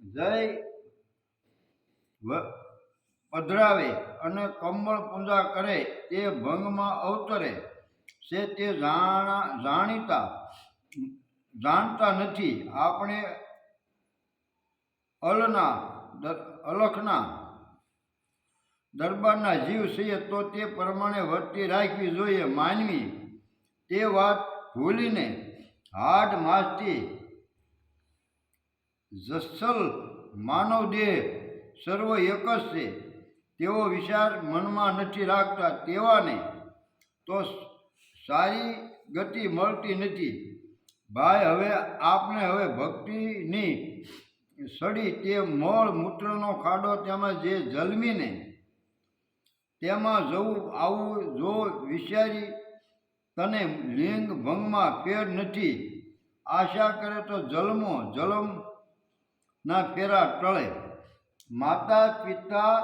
જય પધરાવે અને કમળ પૂજા કરે તે ભંગમાં અવતરે. છે તે જાણીતા, જાણતા નથી. આપણે અલના અલખના દરબારના જીવ છીએ તો તે પ્રમાણે વર્તી રાખવી જોઈએ, માનવી. તે વાત ભૂલીને હાડ માસથી જસલ માનવ દેહ સર્વ એક જ છે. તેવો વિચાર મનમાં નથી રાખતા તેવાને તો સારી ગતિ મળતી નથી. ભાઈ, હવે આપને હવે ભક્તિની સડી તે મળ મૂત્રનો ખાડો તેમાં જે જલમીને તેમાં જવું આવું જો વિચારી તને લિંગ ભંગમાં ફેર નથી. આશા કરે તો જલમો, જલમ ના ફેરા ટળે. માતા, પિતા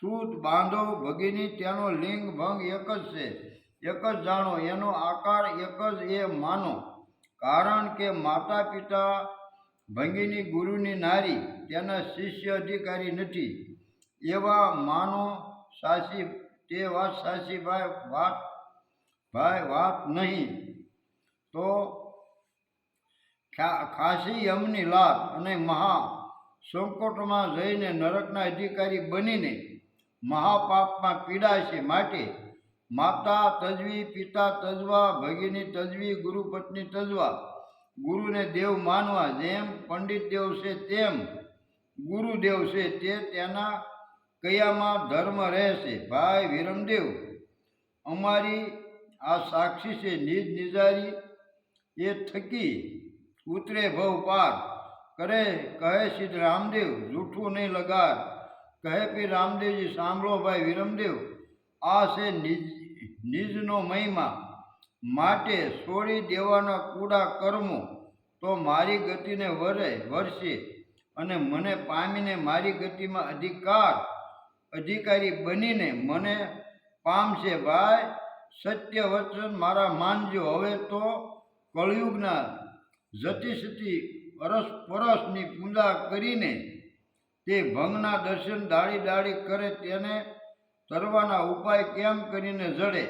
સૂત બાંધવ, ભગીની, તેનો લિંગ, ભંગ એક જ છે. એક જ જાણો, એનો આકાર એક જ એ માનો. કારણ કે માતા, પિતા, ભંગીની, ગુરુની નારી તેના શિષ્ય અધિકારી નથી. એવા માનો સાસી, તે વાત સાસી ભાઈ, વાત ભાઈ વાત નહીં. તો ખાસી, યમની લાત અને મહા સંકોટમાં જઈને નરકના અધિકારી બનીને મહાપાપમાં પીડાય છે માટે માતા તજવી, પિતા તજવા, ભગીની તજવી, ગુરુપત્ની તજવા, ગુરુને દેવ માનવા જેમ પંડિત દેવ છે તેમ ગુરુદેવ છે તે તેના કયામાં ધર્મ રહેશે. ભાઈ વિરમદેવ, અમારી આ સાક્ષી છે, નિજ નિજારી એ થકી ઉતરે ભવ પાર. કરે, કહે સિદ્ધ રામદેવ, જૂઠું નહીં લગાર. કહે પી રામદેવજી, સાંભળો ભાઈ વિરમદેવ. આ છે નિજ, નિજનો મહિમા. માટે છોડી દેવાના કૂડા કર્મો તો મારી ગતિને વરે, વરસે અને મને પામીને મારી ગતિમાં અધિકાર, અધિકારી બનીને મને પામશે ભાઈ. સત્ય વચન મારા માનજો. હવે તો કળયુગના જતી સતી અરસ પરસની પૂજા કરીને તે ભંગના દર્શન દાળી દાળી કરે તેને તરવાના ઉપાય કેમ કરીને જડે?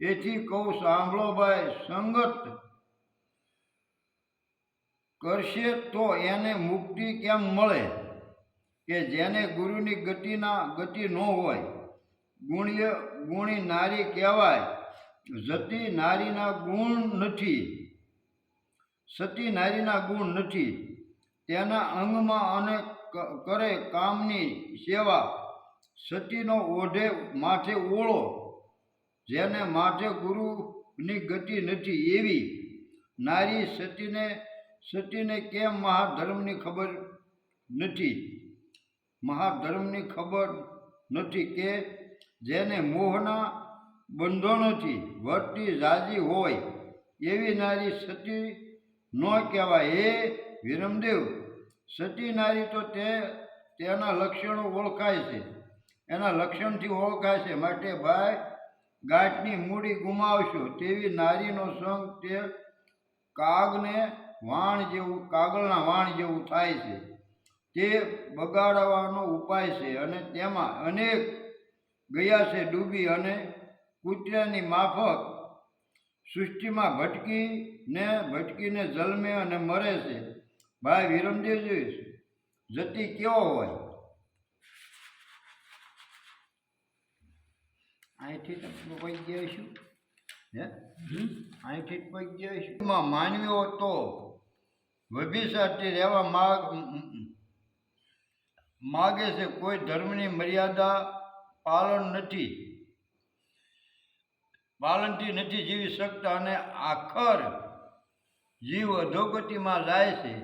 એથી કહું, સાંભળો ભાઈ, સંગત કરશે તો એને મુક્તિ કેમ મળે? કે જેને ગુરુની ગતિના ગતિ ન હોય, ગુણ્ય ગુણી નારી કહેવાય, જતી નારીના ગુણ નથી. સતી નારીના ગુણ નથી. તેના અંગમાં અને કરે કામની સેવા. સતીનો ઓઢે માથે ઓળો, જેને માથે ગુરુની ગતિ નથી એવી. નારી સતીને સતીને કેમ મહાધર્મની ખબર નથી? મહાધર્મની ખબર નથી કે જેને મોહના બંધોનોથી વર્તી જાજી હોય, એવી નારી સતી ન કહેવાય. હે વિરમદેવ સતી નારી તો તે, તેના લક્ષણો ઓળખાય છે. એના લક્ષણથી ઓળખાય છે. માટે ભાઈ, ગાંઠની મૂડી ગુમાવશો તેવી નારીનો સંગ તે કાગને વાણ જેવું, કાગળના વાણ જેવું થાય છે. તે બગાડવાનો ઉપાય છે અને તેમાં અનેક ગયા છે ડૂબી અને કૂતરાની માફક સૃષ્ટિમાં ભટકીને ભટકીને જન્મે અને મરે છે. ભાઈ વિરમદેવજી જતી કેવો હોય? અહીંથી કોઈ ગયા છું. હે? અહીંથી કોઈ ગયા છું. માનવીઓ તો વભિસારથી રહેવા માગ માગે છે કોઈ ધર્મની મર્યાદા પાલન નથી. પાલનથી નથી જીવી શકતા અને આખર જીવ અધોગતિમાં જાય છે.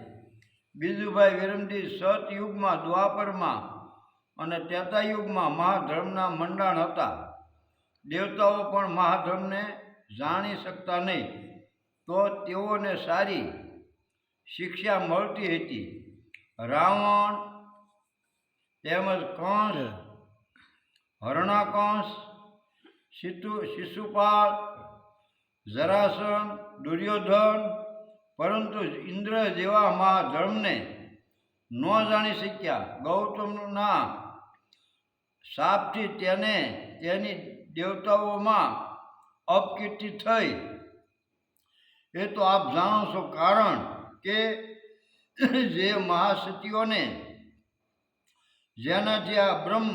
બીજુભાઈ વિરમજી સતયુગમાં દ્વાપરમાં અને ત્રેતાયુગમાં મહાધર્મના મંડાણ હતા. દેવતાઓ પણ મહાધર્મને જાણી શકતા નહીં. તો તેઓને સારી શિક્ષા મળતી હતી. રાવણ તેમજ કંસ, હરણાકંસ શિતુ, શિશુપાલ, જરાસન, દુર્યોધન, પરંતુ ઇન્દ્ર જેવા મહાધર્મને ન જાણી શક્યા. ગૌતમના શાપથી તેને તેની દેવતાઓમાં અપકીર્તિ થઈ. એ તો આપ જાણો છો કારણ કે જે મહાસતીઓને જેનાથી આ બ્રહ્મ,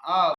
આ